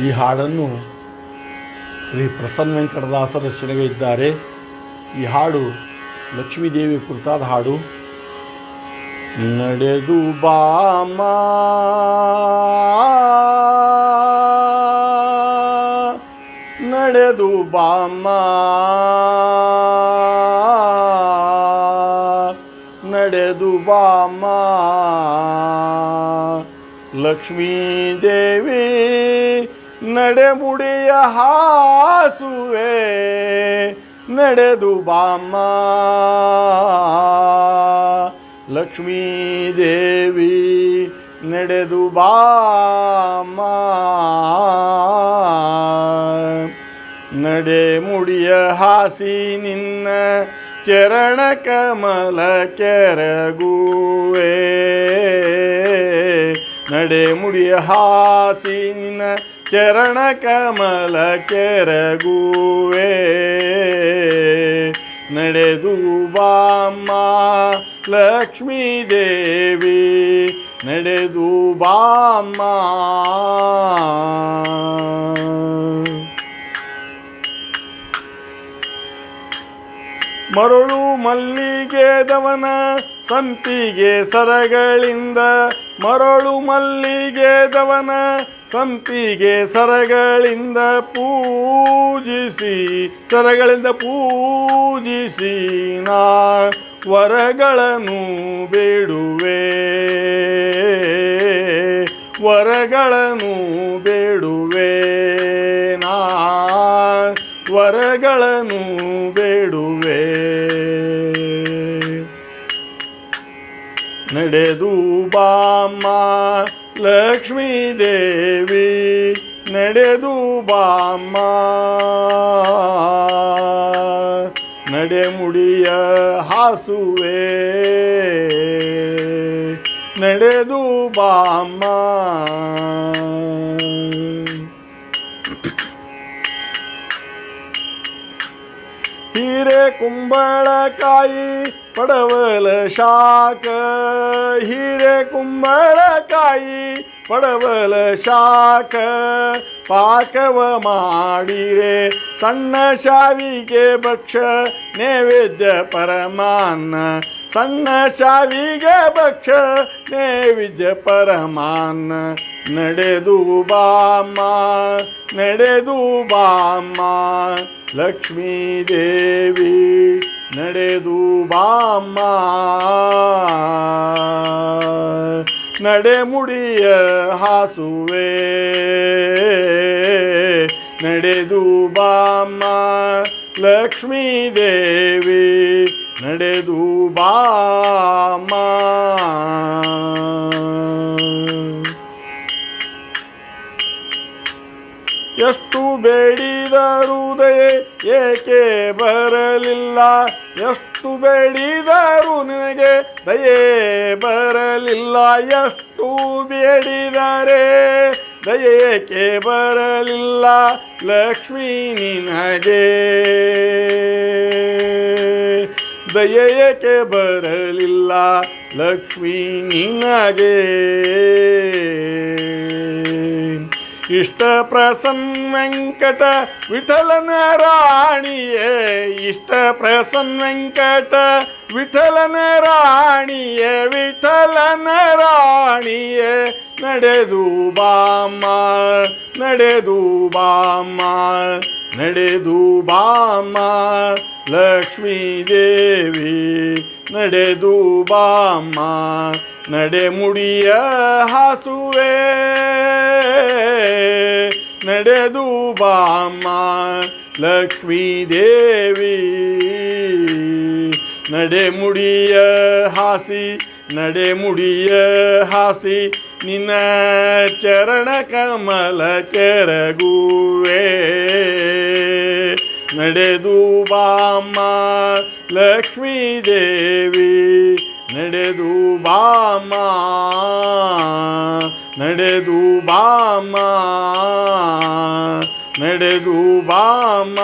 ಈ ಹಾಡನ್ನು ಶ್ರೀ ಪ್ರಸನ್ನ ವೆಂಕಟದಾಸ ರಚನೆಗೆ ಇದ್ದಾರೆ. ಈ ಹಾಡು ಲಕ್ಷ್ಮೀದೇವಿ ಕುರಿತಾದ ಹಾಡು. ನಡೆದು ಬಾಮ ನಡೆದು ಬಾಮ ನಡೆದು ಬಾಮ ಲಕ್ಷ್ಮೀದೇವಿ. ನಡೆಮುಡಿಯ ಹಾಸುವೆ, ನಡೆದು ಬಾಮ ಲಕ್ಷ್ಮೀದೇವಿ ನಡೆದು ಬಾಮ ನಡೆ ಮುಡಿಯ ಹಾಸಿ ನಿನ್ನ ಚರಣ ಕಮಲ ಕೆರಗುವೆ. ನಡೆ ಮುಡಿಯ ಹಾಸಿ ನಿನ್ನ ಚರಣ ಕೆರಗುವೆ. ನಡೆದು ಬಾಮ್ಮ ಲಕ್ಷ್ಮೀ ದೇವಿ. ನಡೆದು ಬಾಮ್ಮ. ಮರಳು ಮಲ್ಲಿಗೆದವನ ಸಂತಿಗೆ ಸರಗಳಿಂದ ಮರಳು ಮಲ್ಲಿಗೆದವನ ಸಂಪಿಗೆ ಸರಗಳಿಂದ ಪೂಜಿಸಿ ಸರಗಳಿಂದ ಪೂಜಿಸಿ ನಾ ವರಗಳನ್ನು ಬೇಡುವೆ. ವರಗಳನ್ನು ಬೇಡುವೆ. ನಾ ವರಗಳನ್ನು ಬೇಡುವೆ. ನಡೆದು ಬಾಮ್ಮ ಲಕ್ಷ್ಮೀ ದೇವಿ ನಡೆದು ಬಾಮ್ಮ. ನಡೆ ಮುಡಿಯ ಹಾಸುವೆ. ನಡೆದು ಬಾಮ್ಮ. ಹೀರೆ ಕುಂಬಳಕಾಯಿ ಪಡವಲ ಶಾಖ ಹೀರೆ ಕುಂಬಳಕಾಯಿ ಪಡವಲ ಶಾಖ ಪಾಕವ ಮಾಡಿರೆ ಸಣ್ಣ ಶಾವಿಗೆ ಭಕ್ಷ ನೈವೇದ್ಯ ಪರಮಾನ್ನ. ಸಣ್ಣ ಶಾವಿಗೆ ಭಕ್ಷ ನೈವೇದ್ಯ ಪರಮಾನ್ನ. ನಡೆದು ಬಾಮ್ಮ ನಡೆದು ಬಾಮ್ಮ. ಲಕ್ಷ್ಮೀ ದೇವಿ, ನಡೆದು ಬಾಮ್ಮ. ನಡೆ ಮುಡಿಯ ಹಾಸುವೆ ನಡೆದು ಬಾಮ್ಮ ಲಕ್ಷ್ಮೀ ದೇವಿ ನಡೆದು ಬಾಮ್ಮ ಎಷ್ಟು ಬೇಡಿದರು ದಯೆ ಏಕೆ ಬರಲಿಲ್ಲ? ಎಷ್ಟು ಬೇಡಿದರು ನಿನಗೆ ದಯೆ ಬರಲಿಲ್ಲ. ಎಷ್ಟು ಬೇಡಿದರೆ ದಯೇಕೆ ಬರಲಿಲ್ಲ? ಲಕ್ಷ್ಮೀ, ನಿನಗೆ ದಯೇಕೆ ಬರಲಿಲ್ಲ? ಲಕ್ಷ್ಮೀ, ನಿನಗೆ ಇಷ್ಟ ಪ್ರಸನ್ನ ವೆಂಕಟ ವಿಠಲನ ರಾಣಿಯೇ ಇಷ್ಟ ಪ್ರಸನ್ನ ವೆಂಕಟ ವಿಠಲನ ರಾಣಿಯೇ ವಿಠಲನ ರಾಣಿಯೇ ನಡೆದು ಬಾಮ್ಮ ನಡೆದು ಬಾಮ್ಮ ನಡೆದು ಬಾಮ್ಮ ಲಕ್ಷ್ಮೀ ದೇವಿ ನಡೆದು ಬಾಮ್ಮ ನಡೆ ಮುಡಿಯ ಹಾಸುವೆ ನಡೆದು ಬಾಮ್ಮ ಲಕ್ಷ್ಮೀ ದೇವಿ. ನಡೆ ಮುಡಿಯ ಹಾಸಿ, ನಡೆ ಮುಡಿಯ ಹಾಸಿ, ನಿನ್ನ ಚರಣ ಕಮಲ ಕೆರಗುವೆ. ನಡೆದು ಬಾಮ್ಮ ಲಕ್ಷ್ಮೀ ದೇವಿ. ನಡೆದು ಬಾಮ ನಡೆದು ಬಾಮ ನಡೆದು ಬಾಮ